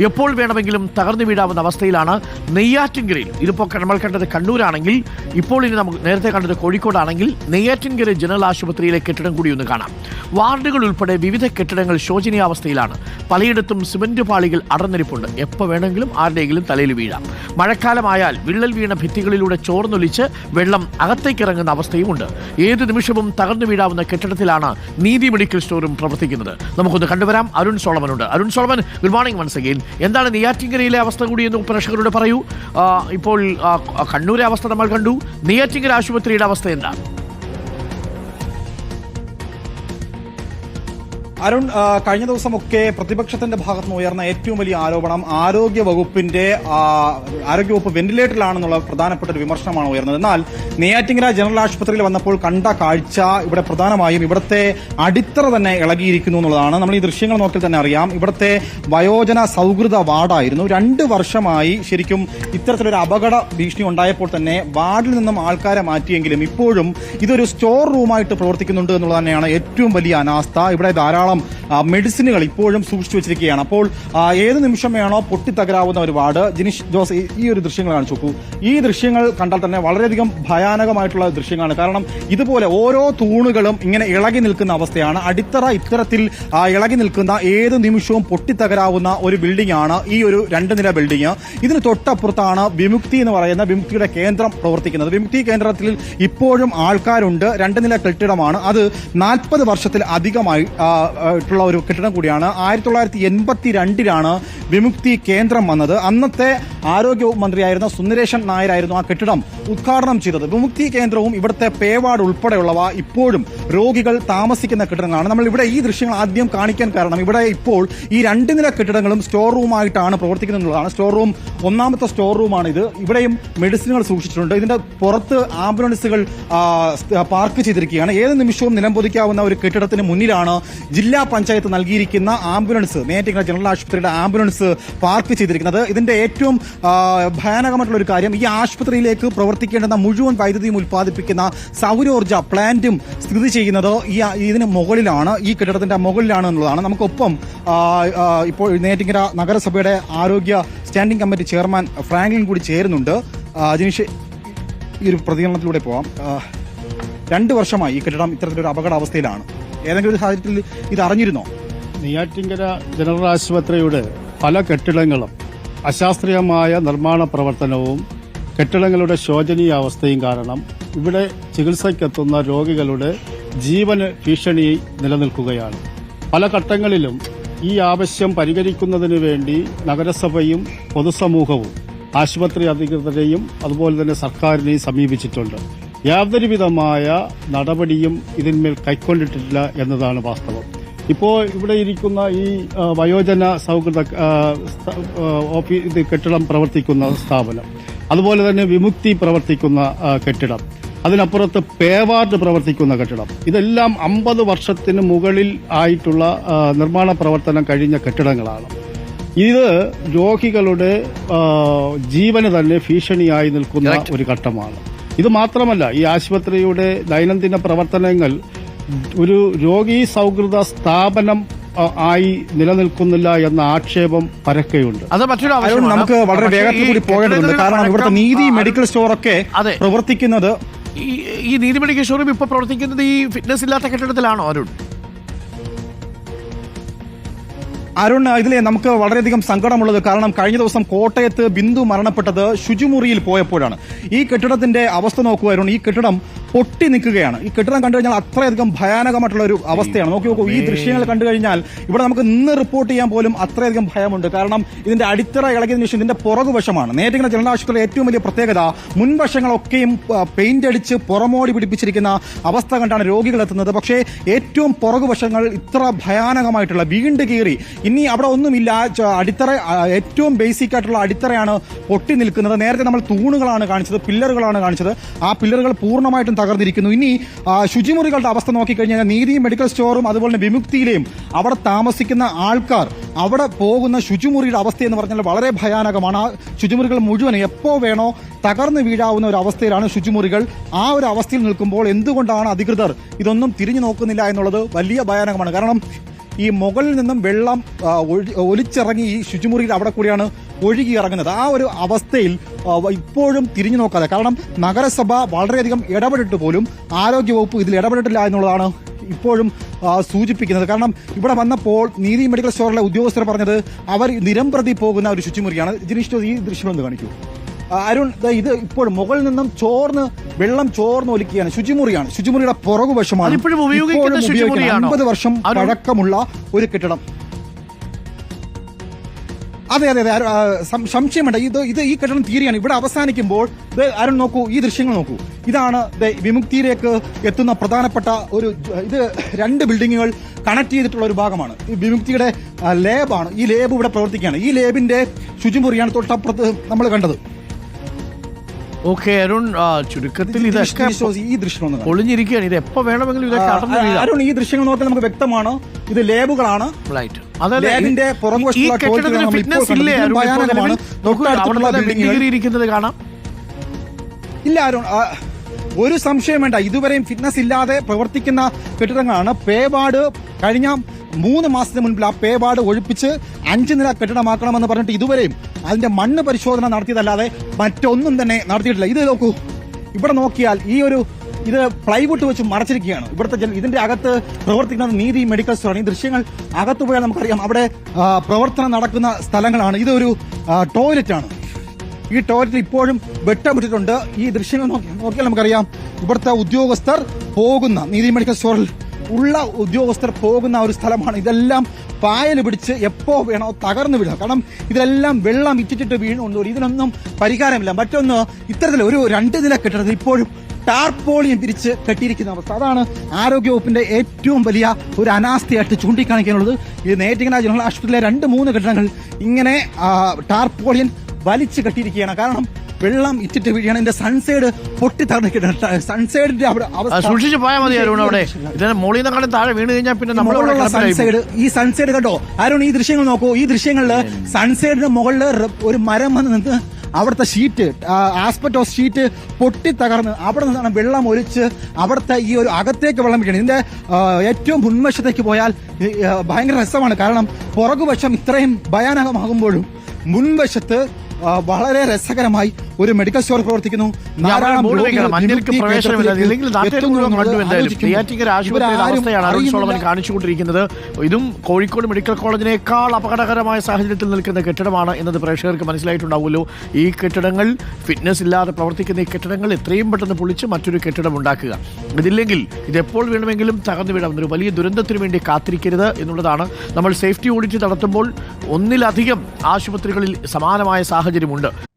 എപ്പോൾ വേണമെങ്കിലും തകർന്നു വീഴാവുന്ന അവസ്ഥയിലാണ് നെയ്യാറ്റിൻകരയിൽ. ഇതിപ്പോൾ നമ്മൾ കണ്ടത് കണ്ണൂരാണെങ്കിൽ ഇപ്പോൾ ഇനി നമുക്ക് നേരത്തെ കണ്ടത് കോഴിക്കോടാണെങ്കിൽ നെയ്യാറ്റിൻകര ജനറൽ ആശുപത്രിയിലെ കെട്ടിടം കൂടി ഒന്ന് കാണാം. വാർഡുകൾ ഉൾപ്പെടെ വിവിധ കെട്ടിടങ്ങൾ ശോചനീയാവസ്ഥയിലാണ് പലയിടത്തും സിമന്റ് പാളികൾ അടർന്നിരിപ്പുണ്ട്. എപ്പോൾ വേണമെങ്കിലും ആരുടെയെങ്കിലും തലയിൽ വീഴാം. മഴക്കാലമായാൽ വിള്ളൽ വീണ ഭിത്തികളിലൂടെ ചോർന്നൊലിച്ച് വെള്ളം അകത്തേക്ക് ഇറങ്ങുന്ന അവസ്ഥയുമുണ്ട്. ഏത് നിമിഷവും തകർന്നു വീഴാവുന്ന കെട്ടിടത്തിലാണ് നീതി മെഡിക്കൽ സ്റ്റോറും പ്രവർത്തിക്കുന്നത്. നമുക്കൊന്ന് കണ്ടുവരാം. Arun സോളമനുണ്ട്. Arun Solomon good morning once again എന്താണ് നെയ്യാറ്റിങ്കരയിലെ അവസ്ഥ കൂടി എന്ന് പ്രേക്ഷകരോട് പറയൂ. ഇപ്പോൾ കണ്ണൂരെ അവസ്ഥ നമ്മൾ കണ്ടു. നെയ്യാറ്റിങ്കര ആശുപത്രിയുടെ അവസ്ഥ എന്താണ്? അരുൺ കഴിഞ്ഞ ദിവസമൊക്കെ പ്രതിപക്ഷത്തിന്റെ ഭാഗത്ത് നിന്ന് ഉയർന്ന ഏറ്റവും വലിയ ആരോപണം ആരോഗ്യ വകുപ്പിന്റെ ആരോഗ്യവകുപ്പ് ആരോഗ്യ വകുപ്പ് വെന്റിലേറ്ററിലാണെന്നുള്ള പ്രധാനപ്പെട്ട ഒരു വിമർശനമാണ് ഉയർന്നത്. എന്നാൽ നെയ്യാറ്റിങ്കര ജനറൽ ആശുപത്രിയിൽ വന്നപ്പോൾ കണ്ട കാഴ്ച ഇവിടെ പ്രധാനമായും ഇവിടുത്തെ അടിത്തറ തന്നെ ഇളകിയിരിക്കുന്നു എന്നുള്ളതാണ്. നമ്മൾ ഈ ദൃശ്യങ്ങൾ നോക്കിയാൽ തന്നെ അറിയാം. ഇവിടുത്തെ വയോജന സൗഹൃദ വാർഡായിരുന്നു. രണ്ട് വർഷമായി ശരിക്കും ഇത്തരത്തിലൊരു അപകട ഭീഷണി ഉണ്ടായപ്പോൾ തന്നെ വാർഡിൽ നിന്നും ആൾക്കാരെ മാറ്റിയെങ്കിലും ഇപ്പോഴും ഇതൊരു സ്റ്റോർ റൂമായിട്ട് പ്രവർത്തിക്കുന്നുണ്ട് എന്നുള്ളത് തന്നെയാണ് ഏറ്റവും വലിയ അനാസ്ഥ. ഇവിടെ ധാരാളം ആ, മെഡിസിനുകൾ ഇപ്പോഴും സൂക്ഷിച്ചു വെച്ചിരിക്കുകയാണ്. അപ്പോൾ ഏത് നിമിഷം വേണോ പൊട്ടിത്തകരാവുന്ന ഒരു വാർഡ്? ജിനിഷ് ജോസ് ഈ- ഒരു ദൃശ്യങ്ങൾ കാണിച്ചു നോക്കൂ. ഈ ദൃശ്യങ്ങൾ കണ്ടാൽ തന്നെ വളരെയധികം ഭയാനകമായിട്ടുള്ള ദൃശ്യങ്ങളാണ്. കാരണം ഇതുപോലെ ഓരോ തൂണുകളും ഇങ്ങനെ ഇളകി നിൽക്കുന്ന അവസ്ഥയാണ്. അടിത്തറ ഇത്തരത്തിൽ ഇളകി നിൽക്കുന്ന ഏത് നിമിഷവും പൊട്ടിത്തകരാവുന്ന ഒരു ബിൽഡിംഗ് ആണ് ഈ ഒരു രണ്ട് നില ബിൽഡിംഗ് ഇതിന് തൊട്ടപ്പുറത്താണ് വിമുക്തി എന്ന് പറയുന്ന വിമുക്തിയുടെ കേന്ദ്രം പ്രവർത്തിക്കുന്നത്. വിമുക്തി കേന്ദ്രത്തിൽ ഇപ്പോഴും ആൾക്കാരുണ്ട്. രണ്ട് നില കെട്ടിടമാണ്. അത് നാൽപ്പത് വർഷത്തിൽ അധികമായി ആയിട്ടുള്ള ഒരു കെട്ടിടം കൂടിയാണ്. ആയിരത്തി തൊള്ളായിരത്തി എൺപത്തി രണ്ടിലാണ് വിമുക്തി കേന്ദ്രം വന്നത്. അന്നത്തെ ആരോഗ്യ മന്ത്രിയായിരുന്ന സുന്ദരേശൻ നായരായിരുന്നു ആ കെട്ടിടം. ഉദ്ഘാടനം ചെയ്തത്. വിമുക്തി കേന്ദ്രവും ഇവിടുത്തെ പേവാട് ഉൾപ്പെടെയുള്ളവ ഇപ്പോഴും രോഗികൾ താമസിക്കുന്ന കെട്ടിടങ്ങളാണ്. നമ്മൾ ഇവിടെ ഈ ദൃശ്യങ്ങൾ ആദ്യം കാണിക്കാൻ കാരണം ഇവിടെ ഇപ്പോൾ ഈ രണ്ട് നില കെട്ടിടങ്ങളും സ്റ്റോർ റൂമായിട്ടാണ് പ്രവർത്തിക്കുന്നത് എന്നുള്ളതാണ് സ്റ്റോർ റൂം ഒന്നാമത്തെ സ്റ്റോർ റൂമാണ് ഇത് ഇവിടെയും മെഡിസിനുകൾ സൂക്ഷിച്ചിട്ടുണ്ട്. ഇതിന്റെ പുറത്ത് ആംബുലൻസുകൾ പാർക്ക് ചെയ്തിരിക്കുകയാണ്. ഏത് നിമിഷവും നിലംപൊതിക്കാവുന്ന ഒരു കെട്ടിടത്തിന് മുന്നിലാണ് ജില്ലാ പഞ്ചായത്ത് നൽകിയിരിക്കുന്ന ആംബുലൻസ് നേറ്റിങ്ങ ജനറൽ ആശുപത്രിയുടെ ആംബുലൻസ് പാർക്ക് ചെയ്തിരിക്കുന്നത്. ഇതിന്റെ ഏറ്റവും ഭയാനകമായിട്ടുള്ള ഒരു കാര്യം ഈ ആശുപത്രിയിലേക്ക് പ്രവർത്തിക്കേണ്ടുന്ന മുഴുവൻ വൈദ്യുതിയും ഉൽപ്പാദിപ്പിക്കുന്ന സൗരോർജ പ്ലാന്റും സ്ഥിതി ചെയ്യുന്നത് ഈ ഇതിന് മുകളിലാണ് ഈ കെട്ടിടത്തിന്റെ മുകളിലാണ് എന്നുള്ളതാണ്. നമുക്കൊപ്പം ഇപ്പോൾ നേറ്റിങ്ങര നഗരസഭയുടെ ആരോഗ്യ സ്റ്റാൻഡിംഗ് കമ്മിറ്റി ചെയർമാൻ ഫ്രാങ്ക്ലിൻ കൂടി ചേരുന്നുണ്ട്. ജിനീഷ് ഈ ഒരു പ്രതികരണത്തിലൂടെ പോവാം. രണ്ട് വർഷമായി ഈ കെട്ടിടം ഇത്തരത്തിലൊരു അപകടാവസ്ഥയിലാണ്. ഏതെങ്കിലും ഒരു സാഹചര്യത്തിൽ ഇത് അറിഞ്ഞിരുന്നോ? നെയ്യാറ്റിങ്കര ജനറൽ ആശുപത്രിയുടെ പല കെട്ടിടങ്ങളും അശാസ്ത്രീയമായ നിർമ്മാണ പ്രവർത്തനവും കെട്ടിടങ്ങളുടെ ശോചനീയ അവസ്ഥയും കാരണം ഇവിടെ ചികിത്സയ്ക്കെത്തുന്ന രോഗികളുടെ ജീവന് ഭീഷണി നിലനിൽക്കുകയാണ്. പല ഘട്ടങ്ങളിലും ഈ ആവശ്യം പരിഹരിക്കുന്നതിന് വേണ്ടി നഗരസഭയും പൊതുസമൂഹവും ആശുപത്രി അധികൃതരെയും അതുപോലെ തന്നെ സർക്കാരിനെയും സമീപിച്ചിട്ടുണ്ട്. യാതൊരുവിധമായ നടപടിയും ഇതിന്മേൽ കൈക്കൊണ്ടിട്ടില്ല എന്നതാണ് വാസ്തവം. ഇപ്പോൾ ഇവിടെ ഇരിക്കുന്ന ഈ വയോജന സൗഹൃദ കെട്ടിടം പ്രവർത്തിക്കുന്ന സ്ഥാപനം. അതുപോലെ തന്നെ വിമുക്തി പ്രവർത്തിക്കുന്ന കെട്ടിടം. അതിനപ്പുറത്ത് പേവാർഡ് പ്രവർത്തിക്കുന്ന കെട്ടിടം. ഇതെല്ലാം അമ്പത് വർഷത്തിന് മുകളിൽ ആയിട്ടുള്ള നിർമ്മാണ പ്രവർത്തനം കഴിഞ്ഞ കെട്ടിടങ്ങളാണ്. ഇത് രോഗികളുടെ ജീവന് തന്നെ ഭീഷണിയായി നിൽക്കുന്ന ഒരു ഘട്ടമാണ്. ഇത് മാത്രമല്ല ഈ ആശുപത്രിയുടെ ദൈനംദിന പ്രവർത്തനങ്ങൾ ഒരു രോഗീ സൗഹൃദ സ്ഥാപനം ആയി നിലനിൽക്കുന്നില്ല എന്ന ആക്ഷേപം പരക്കെയുണ്ട്. അത് മറ്റൊരു ആവശ്യമാണ്. നമുക്ക് വളരെ പക്ഷേ വേഗത്തിൽ ഈ കൂടി പോകേണ്ടതുണ്ട്. കാരണം ഇവിടുത്തെ നീതി മെഡിക്കൽ സ്റ്റോറൊക്കെ അതെ. പ്രവർത്തിക്കുന്നത് ഈ ഈ നീതി മെഡിക്കൽ സ്റ്റോറും ഇപ്പൊ പ്രവർത്തിക്കുന്നത് ഈ ഫിറ്റ്നസ് ഇല്ലാത്ത കെട്ടിടത്തിലാണോ അരുൺ? അരുൺ ഇതിലെ നമുക്ക് വളരെയധികം സങ്കടമുള്ളത് കാരണം കഴിഞ്ഞ ദിവസം കോട്ടയത്ത് ബിന്ദു മരണപ്പെട്ടത് ശുചിമുറിയിൽ പോയപ്പോഴാണ്. ഈ കെട്ടിടത്തിന്റെ അവസ്ഥ നോക്കുക അരുൺ. ഈ കെട്ടിടം പൊട്ടി നിൽക്കുകയാണ്. ഈ കെട്ടിടം കണ്ടു കഴിഞ്ഞാൽ അത്രയധികം ഭയാനകമായിട്ടുള്ള ഒരു അവസ്ഥയാണ്. നോക്കി നോക്കൂ ഈ ദൃശ്യങ്ങൾ കണ്ടു കഴിഞ്ഞാൽ ഇവിടെ നമുക്ക് ഇന്ന് റിപ്പോർട്ട് ചെയ്യാൻ പോലും അത്രയധികം ഭയമുണ്ട്. കാരണം ഇതിന്റെ അടിത്തറ ഇളകിയതിനു ശേഷം ഇതിന്റെ പുറകുവശമാണ് നേരിടുന്ന ജനറൽ ഏറ്റവും വലിയ പ്രത്യേകത മുൻവശങ്ങളൊക്കെയും പെയിന്റ് അടിച്ച് പുറമോടി പിടിപ്പിച്ചിരിക്കുന്ന അവസ്ഥ കണ്ടാണ് രോഗികൾ എത്തുന്നത്. പക്ഷേ ഏറ്റവും പുറകുവശങ്ങൾ ഇത്ര ഭയാനകമായിട്ടുള്ള വീണ്ട് കീറി. ഇനി അവിടെ ഒന്നുമില്ല. അടിത്തറ ഏറ്റവും ബേസിക് ആയിട്ടുള്ള അടിത്തറയാണ് പൊട്ടി നിൽക്കുന്നത്. നേരത്തെ നമ്മൾ തൂണുകളാണ് കാണിച്ചത് പില്ലറുകളാണ് കാണിച്ചത്. ആ പില്ലറുകൾ പൂർണമായിട്ടും തകർന്നിരിക്കുന്നു. ഇനി ശുചിമുറികളുടെ അവസ്ഥ നോക്കിക്കഴിഞ്ഞാൽ നീതി മെഡിക്കൽ സ്റ്റോറും അതുപോലെ തന്നെ വിമുക്തിയിലെയും അവിടെ താമസിക്കുന്ന ആൾക്കാർ അവിടെ പോകുന്ന ശുചിമുറിയുടെ അവസ്ഥ എന്ന് പറഞ്ഞാൽ വളരെ ഭയാനകമാണ്. ആ ശുചിമുറികൾ മുഴുവൻ എപ്പോ വേണോ തകർന്നു വീഴാവുന്ന ഒരു അവസ്ഥയിലാണ് ശുചിമുറികൾ. ആ ഒരു അവസ്ഥയിൽ നിൽക്കുമ്പോൾ എന്തുകൊണ്ടാണ് അധികൃതർ ഇതൊന്നും തിരിഞ്ഞു നോക്കുന്നില്ല എന്നുള്ളത് വലിയ ഭയാനകമാണ്. കാരണം ഈ മുകളിൽ നിന്നും വെള്ളം ഒലിച്ചിറങ്ങി ഈ ശുചിമുറിയിൽ അവിടെ കൂടിയാണ് ഒഴുകി ഇറങ്ങുന്നത്. ആ ഒരു അവസ്ഥയിൽ ഇപ്പോഴും തിരിഞ്ഞു നോക്കാതെ കാരണം നഗരസഭ വളരെയധികം ഇടപെട്ടിട്ട് പോലും ആരോഗ്യവകുപ്പ് ഇതിൽ ഇടപെട്ടിട്ടില്ല എന്നുള്ളതാണ് ഇപ്പോഴും സൂചിപ്പിക്കുന്നത്. കാരണം ഇവിടെ വന്നപ്പോൾ നീതി മെഡിക്കൽ സ്റ്റോറിലെ ഉദ്യോഗസ്ഥർ പറഞ്ഞത് അവർ നിരംപ്രതി പോകുന്ന ഒരു ശുചിമുറിയാണ്. ജിനീഷ് ഈ ദൃശ്യം ഒന്ന് കാണിക്കൂ. അരുൺ ഇത് ഇപ്പോൾ മുകളിൽ നിന്നും ചോർന്ന് വെള്ളം ചോർന്ന് ഒലിക്കുകയാണ്. ശുചിമുറിയാണ്. ശുചിമുറിയുടെ പുറകുവശമാണ് വശമാണ്. ഇപ്പോഴും ഉപയോഗിക്കുന്ന? അമ്പത് വർഷം? പഴക്കമുള്ള ഒരു കെട്ടിടം. അതെ അതെ അതെ സംശയമുണ്ട് ഇത് ഇത് ഈ കെട്ടിടം തീരെയാണ്. ഇവിടെ അവസാനിക്കുമ്പോൾ അരുൺ നോക്കൂ ഈ ദൃശ്യങ്ങൾ നോക്കൂ. ഇതാണ് വിമുക്തിയിലേക്ക് എത്തുന്ന പ്രധാനപ്പെട്ട ഒരു ഇത് രണ്ട് ബിൽഡിങ്ങുകൾ കണക്ട് ചെയ്തിട്ടുള്ള ഒരു ഭാഗമാണ്. ഈ വിമുക്തിയുടെ ലേബാണ്. ഈ ലേബ് ഇവിടെ പ്രവർത്തിക്കുകയാണ്. ഈ ലേബിന്റെ ശുചിമുറിയാണ് തൊട്ടപ്പുറത്ത് നമ്മൾ കണ്ടത്. ഓക്കെ അരുൺ ചുരുക്കത്തിൽ ഇതൊക്കെ ഈ ദൃശ്യം ഒളിഞ്ഞിരിക്കുകയാണ് ഇത് എപ്പോ വേണമെങ്കിലും ഇതൊക്കെ അരുൺ ഈ ദൃശ്യങ്ങൾ നോക്കാൻ നമുക്ക് വ്യക്തമാണ്. ഇത് ലേബുകളാണ്. റൈറ്റ് ലാബിന്റെ പുറകുവശത്തുള്ള ഫിറ്റ്നസ് ഇല്ലേ ഭയാനകമാണ്. കാണാം. ഇല്ല അരുൺ ഒരു സംശയം വേണ്ട. ഇതുവരെയും ഫിറ്റ്നസ് ഇല്ലാതെ പ്രവർത്തിക്കുന്ന കെട്ടിടങ്ങളാണ്. പേപാട് കഴിഞ്ഞ മൂന്ന് മാസത്തിന് മുൻപിൽ ആ പേപാട് ഒഴിപ്പിച്ച് അഞ്ച് നില കെട്ടിടമാക്കണമെന്ന് പറഞ്ഞിട്ട് ഇതുവരെയും അതിന്റെ മണ്ണ് പരിശോധന നടത്തിയതല്ലാതെ മറ്റൊന്നും തന്നെ നടത്തിയിട്ടില്ല. ഇത് നോക്കൂ. ഇവിടെ നോക്കിയാൽ ഈ ഒരു ഇത് പ്ലൈവുഡ് വെച്ച് മറച്ചിരിക്കുകയാണ് ഇവിടുത്തെ ജനം ഇതിന്റെ അകത്ത് പ്രവർത്തിക്കുന്നത് നീതി മെഡിക്കൽ സ്റ്റോറാണ് ഈ ദൃശ്യങ്ങൾ അകത്ത് പോയാൽ നമുക്കറിയാം. അവിടെ പ്രവർത്തനം നടക്കുന്ന സ്ഥലങ്ങളാണ്. ഇതൊരു ടോയ്ലറ്റ് ആണ്. ഈ ടോയ്ലറ്റ് ഇപ്പോഴും വെട്ടമിട്ടിട്ടുണ്ട് ഈ ദൃശ്യങ്ങൾ നോക്കി നോക്കിയാൽ നമുക്കറിയാം. ഇവിടുത്തെ ഉദ്യോഗസ്ഥർ പോകുന്ന നീതി മെഡിക്കൽ സ്റ്റോറിൽ ഉള്ള ഉദ്യോഗസ്ഥർ പോകുന്ന ഒരു സ്ഥലമാണ്. ഇതെല്ലാം പായൽ പിടിച്ച് എപ്പോ വേണോ തകർന്നു വിടുക. കാരണം ഇതിലെല്ലാം വെള്ളം ഇറ്റിച്ചിട്ട് വീണുകൊണ്ട് ഇതിനൊന്നും പരിഹാരമില്ല. മറ്റൊന്ന് ഇത്തരത്തിൽ ഒരു രണ്ട് നില കെട്ടിടത്തിൽ ഇപ്പോഴും ടാർപോളിയും പിരിച്ച് കെട്ടിയിരിക്കുന്ന അവസ്ഥ. അതാണ് ആരോഗ്യവകുപ്പിന്റെ ഏറ്റവും വലിയ ഒരു അനാസ്ഥയായിട്ട് ചൂണ്ടിക്കാണിക്കാനുള്ളത്. ഇത് നേറ്റിങ്ങന ജനറൽ ആശുപത്രിയിലെ രണ്ട് മൂന്ന് കെട്ടിടങ്ങൾ ഇങ്ങനെ ടാർപോളിയൻ വലിച്ചു കെട്ടിയിരിക്കുകയാണ്. കാരണം വെള്ളം ഇറ്റിട്ട് വീഴുകയാണ്. എന്റെ സൺസൈഡ് പൊട്ടി തകർന്നിട്ട് സൺസൈഡിന്റെ സൂക്ഷിച്ച് പോയാൽ മതി അരുൺ അവിടെ. മുകളിൽ നിന്നെക്കാളും താഴെ വീണ് കഴിഞ്ഞാൽ പിന്നെ നമ്മളുള്ള സൺസൈഡ് ഈ സൺസൈഡ് കണ്ടോ? അരുൺ ഈ ദൃശ്യങ്ങൾ നോക്കൂ. ഈ ദൃശ്യങ്ങളിൽ സൺസൈഡിന്റെ മുകളിൽ ഒരു മരം വന്ന് നിന്ന് അവിടുത്തെ ഷീറ്റ് ഓഫ് ഷീറ്റ് പൊട്ടി തകർന്ന് അവിടെ നിന്നാണ് വെള്ളം ഒലിച്ച് അവിടുത്തെ ഈ ഒരു അകത്തേക്ക് വെള്ളം വീഴണം ഇതിന്റെ ഏറ്റവും മുൻവശത്തേക്ക് പോയാൽ ഭയങ്കര രസമാണ്. കാരണം പുറകുവശം ഇത്രയും ഭയാനകമാകുമ്പോഴും മുൻവശത്ത് വളരെ രസകരമായി ഒരു മെഡിക്കൽ സ്റ്റോർ പ്രവർത്തിക്കുന്നു. കാണിച്ചുകൊണ്ടിരിക്കുന്നത്. ഇതും കോഴിക്കോട് മെഡിക്കൽ കോളേജിനേക്കാൾ അപകടകരമായ സാഹചര്യത്തിൽ നിൽക്കുന്ന കെട്ടിടമാണ് എന്നത് പ്രേക്ഷകർക്ക് മനസ്സിലായിട്ടുണ്ടാവുമല്ലോ. ഈ കെട്ടിടങ്ങൾ ഫിറ്റ്നസ് ഇല്ലാതെ പ്രവർത്തിക്കുന്ന ഈ കെട്ടിടങ്ങൾ എത്രയും പെട്ടെന്ന് പൊളിച്ച് മറ്റൊരു കെട്ടിടം ഉണ്ടാക്കുക. ഇതില്ലെങ്കിൽ ഇതെപ്പോൾ വേണമെങ്കിലും തകർന്നു വീഴാം ഒരു വലിയ ദുരന്തത്തിന് വേണ്ടി കാത്തിരിക്കരുത് എന്നുള്ളതാണ്. നമ്മൾ സേഫ്റ്റി ഓഡിറ്റ് നടത്തുമ്പോൾ ഒന്നിലധികം ആശുപത്രികളിൽ സമാനമായ സാഹചര്യമുണ്ട്.